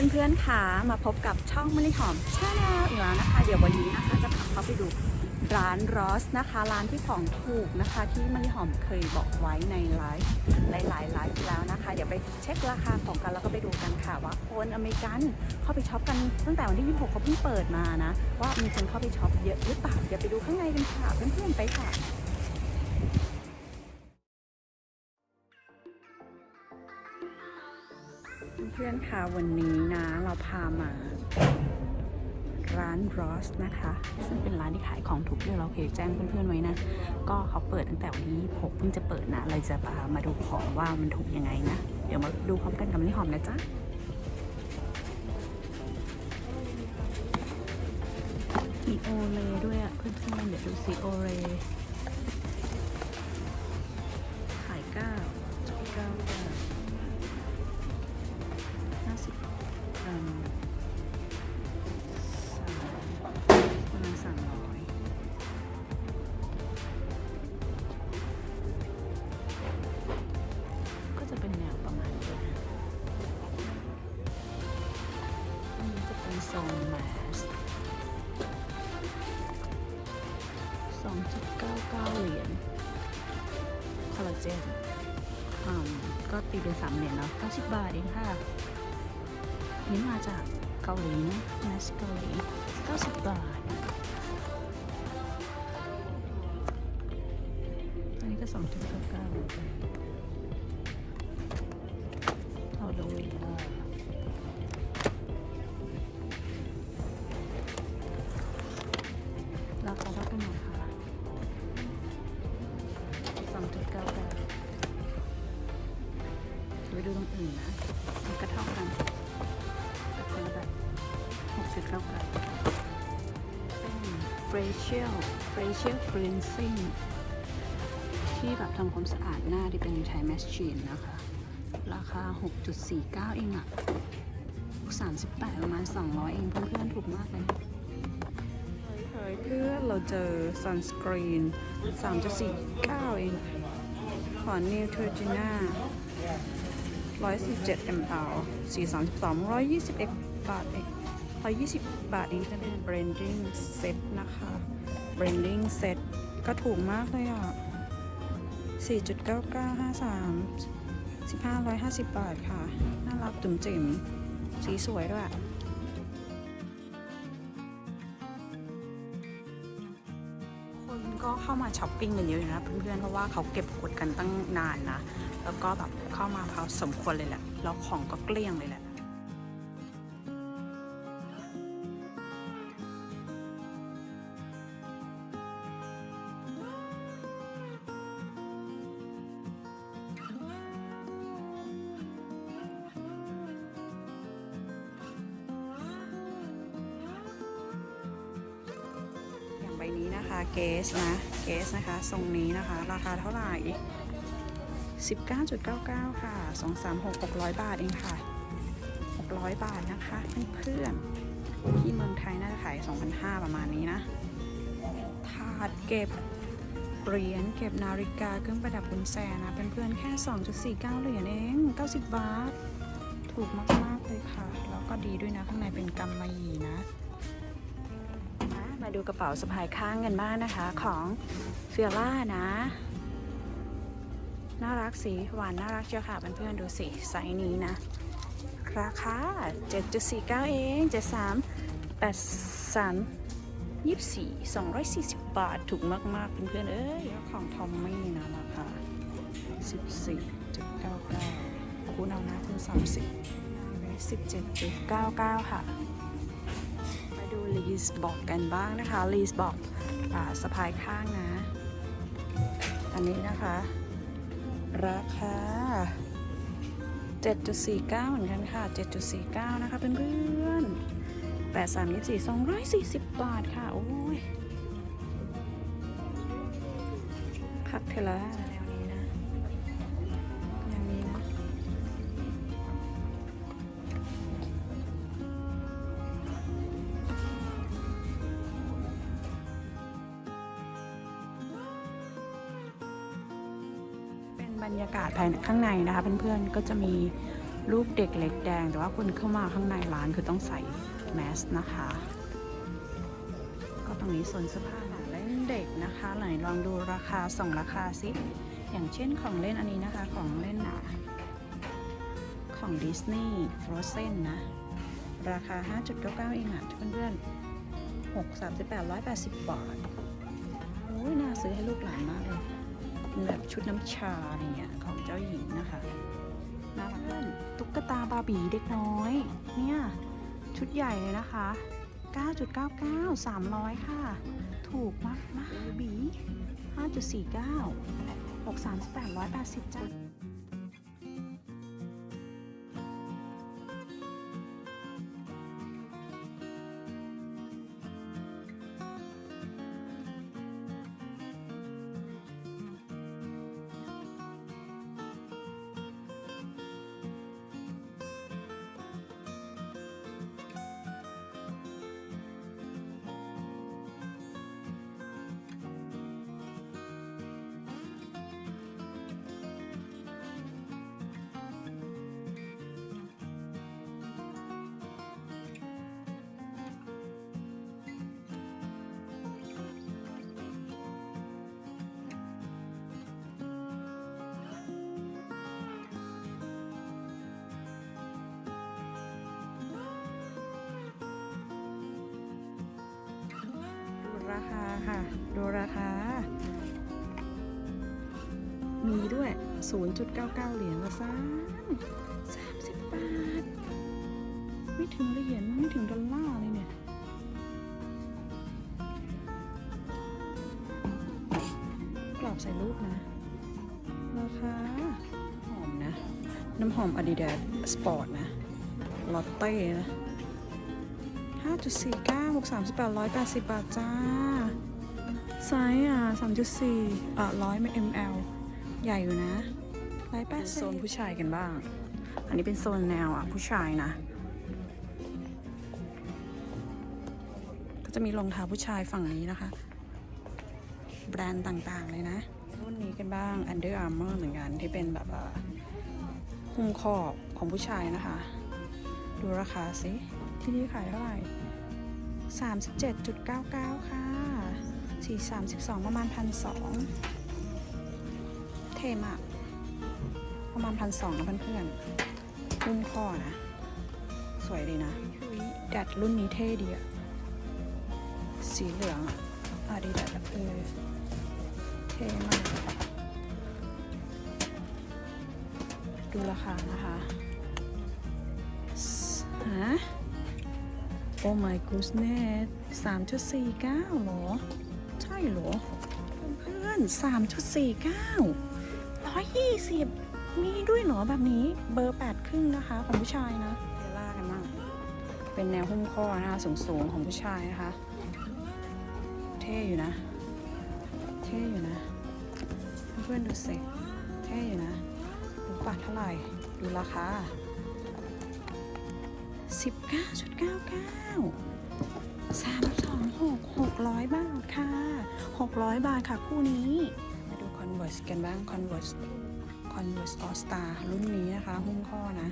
เพื่อนๆค่ะมาพบกับช่องมะลิหอมชาแนลอีกแล้วนะคะ เดี๋ยววันนี้นะคะจะพาเขาไปดูร้านรอสนะคะ ร้านที่ของถูกนะคะ ที่มะลิหอมเคยบอกไว้ในไลฟ์หลายๆไลฟ์แล้วนะคะ เดี๋ยวไปเช็คราคาของกันแล้วก็ไปดูกันค่ะว่าคนอเมริกันเข้าไปช็อปกันตั้งแต่วันที่ 26เขาเพิ่งเปิดมานะ ว่ามีคนเข้าไปช็อปเยอะหรือเปล่าเดี๋ยวไปดูข้างในกันค่ะเพื่อนๆไปค่ะ อนๆค่ะวันนี้นะ เราพามา ร้านรอสนะคะ ซึ่งเป็นร้านที่ขายของถูกที่เราเคยแจ้งเพื่อนๆไว้นะ ก็เขาเปิดตั้งแต่วันที่6เพิ่งจะเปิดนะเลยจะพามาดูของว่ามันถูกยังไงนะ เดี๋ยวมาดูพร้อมกันกับนี่หอมนะจ๊ะมีโอเลด้วยอะเพื่อนๆเดี๋ยวดูสิโอเลขายเก้าเจ้าเก้า 2.99 เหรียญคอลลาเจนก็ตีเป็นสามเหรียญเนาะ90 บาทเองค่ะ นี่มาจากเกาหลีนะมาจากเกาหลี 90 บาท อันนี้ก็ 2.9 facial facial cleansing ที่แบบทำความสะอาดหน้าที่เป็นใช้แมชชีนนะคะ ราคา 6.49 เองอะ38 ประมาณ 200 เองเพื่อนๆถูกมากเลยเฮ้ยเพื่อนเราเจอ sunscreen 3.49 เองของ Neutrogena 117 ml 432 121บาทเอง 120 บาทเองเป็น blending set นะคะ blending set ก็ถูกมากเลยอะ 4.9953 1550 บาทค่ะ น่ารักจุ๋มจิ๋มสีสวยด้วยคนก็เข้ามาช้อปปิ้งกันเยอะอยู่นะเพื่อนๆ เพราะว่าเขาเก็บกดกันตั้งนานนะ แล้วก็แบบเข้ามาพอสมควรเลยแหละ แล้วของก็เกลี้ยงเลยแหละ นี้นะคะเกสนะเกสนะคะทรงนี้นะคะ ราคาเท่าไหร่ 19.99 ค่ะ 236 600 บาทเองค่ะ 600 บาทนะคะเพื่อนๆที่เมืองไทยน่าจะขาย 2,500 ประมาณนี้นะ ถาดเก็บเหรียญเก็บนาฬิกาเครื่องประดับบุญแซนะเพื่อนๆแค่ 2.49 เหรียญเอง 90 บาท ถูกมากๆเลยค่ะ แล้วก็ดีด้วยนะ ข้างในเป็นกำมะหยี่นะ ดูกระเป๋าสะพายข้างกันบ้างนะคะของเฟียร่านะ น่ารักสีหวานน่ารักเชียวค่ะเพื่อนๆดูสิไซส์นี้นะ ราคา 7.49 เอง 73 83 24 240 บาท ถูกมากๆเพื่อนๆเอ้ยของทอมมี่นะราคา14.99คูณเอานะคูณ30 17.99 ค่ะมาดู ลีสบอกกันบ้างนะคะลีสบอกอสะพายข้างนะ อันนี้นะคะ ราคา 7.49 เหมือนกันค่ะ 7.49 นะคะเพื่อนๆ83 24 240 บาทค่ะ โอ้ยพักเทอละ รรยากาศภายในข้างในนะคะเพื่อนๆก็จะมีรูปเด็กเล็กแดง แต่ว่าคนเข้ามาข้างในร้านคือต้องใส่แมสนะคะ ก็ตรงนี้โซนเสื้อผ้าของเล่นเด็กนะคะไหนลองดูราคาส่งราคาซิอย่างเช่นของเล่นอันนี้นะคะของเล่นอะของดิสนีย์ฟรอเซนนะ ราคา 5.99 เองอะเพื่อนๆ6 38 180 บาทโอ้ยน่าซื้อให้ลูกหลานมากเลย แบบชุดน้ำชาอะไรเงี้ยของเจ้าหญิงนะคะน่ารักตุ๊กตาบาร์บี้เด็กน้อย เนี่ย ชุดใหญ่เลยนะคะ 9.99 300 ค่ะ ถูกมากมากบี5.49 638 8 0จ้า คาค่ะ ดูราคา มีด้วย 0.99 เหรียญละซ้ำ30บาท ไม่ถึงเหรียญไม่ถึงดอลลาร์เลยเนี่ย กรอบใส่รูปนะ ราคา หอมนะ น้ำหอม Adidas Sport นะ ลอตเต้นะ5.49 6 38 180 บาทจ้า ไซส์อะ3.4อะ100 ml ใหญ่อยู่นะ180โซนผู้ชายกันบ้าง อันนี้เป็นโซนแนวอะผู้ชายนะ ก็จะมีรองเท้าผู้ชายฝั่งนี้นะคะ แบรนด์ต่างๆเลยนะ รุ่นนี้กันบ้าง Under Armour เหมือนกันที่เป็นแบบอะหุ้มขอบของผู้ชายนะคะ ดูราคาสิ ที่นี่ขายเท่าไหร่ 37.99 ค่ะ 432ประมาณพันสองเท่มาก ประมาณพันสองนะเพื่อนๆ รุ่นพ่อนะ สวยดีนะดัดรุ่นนี้เท่ดีอะสีเหลืองอะอาดิดัดเออเท่มาก ดูราคานะคะฮะโอ้ my goodness 3.49เหรอ เหรอเพื่อน3.49 120มีด้วยเหรอแบบนี้เบอร์8ครึ่งนะคะ ของผู้ชายนะเดล่ากันบ้างเป็นแนวหุ้มข้อนะคะสูงๆของผู้ชายนะคะ เท่อยู่นะ เท่อยู่นะ เพื่อนดูสิเท่อยู่นะดูปัดเท่าไหร่ดูราคา19.99 326 600 บาทค่ะ 600 บาทค่ะคู่นี้ มาดู Converse กันบ้าง Converse Converse All Star รุ่นนี้นะคะ หุ้มข้อนะ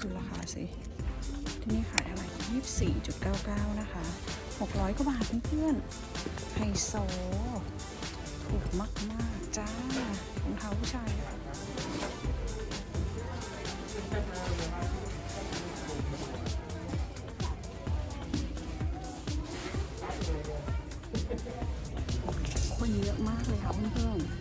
ดูราคาสิ ที่นี่ขายเท่าไหร่24.99 นะคะ 600 กว่าบาทเพื่อนๆไฮโซ ถูกมาก ๆ จ้ารองเท้าผู้ชาย อะม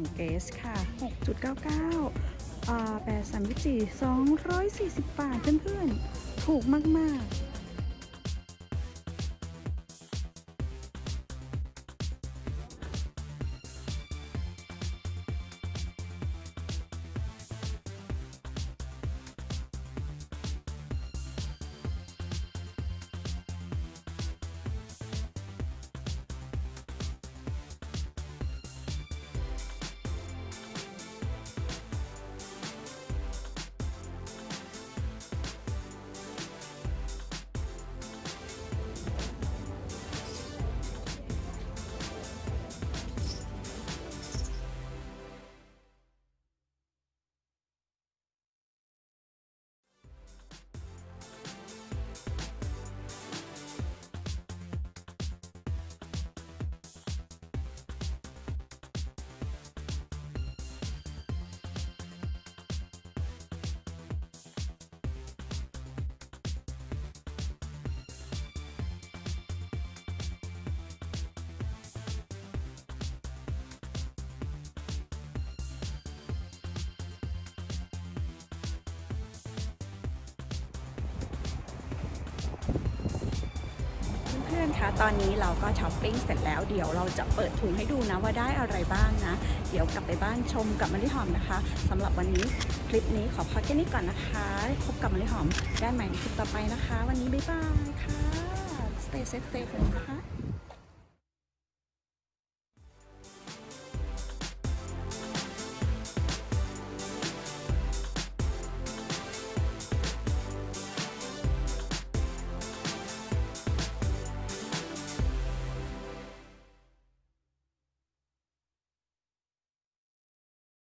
ของเกสค่ะ 6.99แปดสามยี่สี่สองร้อยสี่สิบบาทเพื่อนๆ ถูกมากๆ พื่อนๆคะตอนนี้เราก็ช้อปปิ้งเสร็จแล้วเดี๋ยวเราจะเปิดถุงให้ดูนะว่าได้อะไรบ้างนะ เดี๋ยวกลับไปบ้านชมกับมะลิหอมนะคะสำหรับวันนี้คลิปนี้ขอพักแค่นี้ก่อนนะคะ พบกับมะลิหอมได้ใหม่คลิปต่อไปนะคะ วันนี้บ๊ายบายค่ะ stay safe stay home นะคะ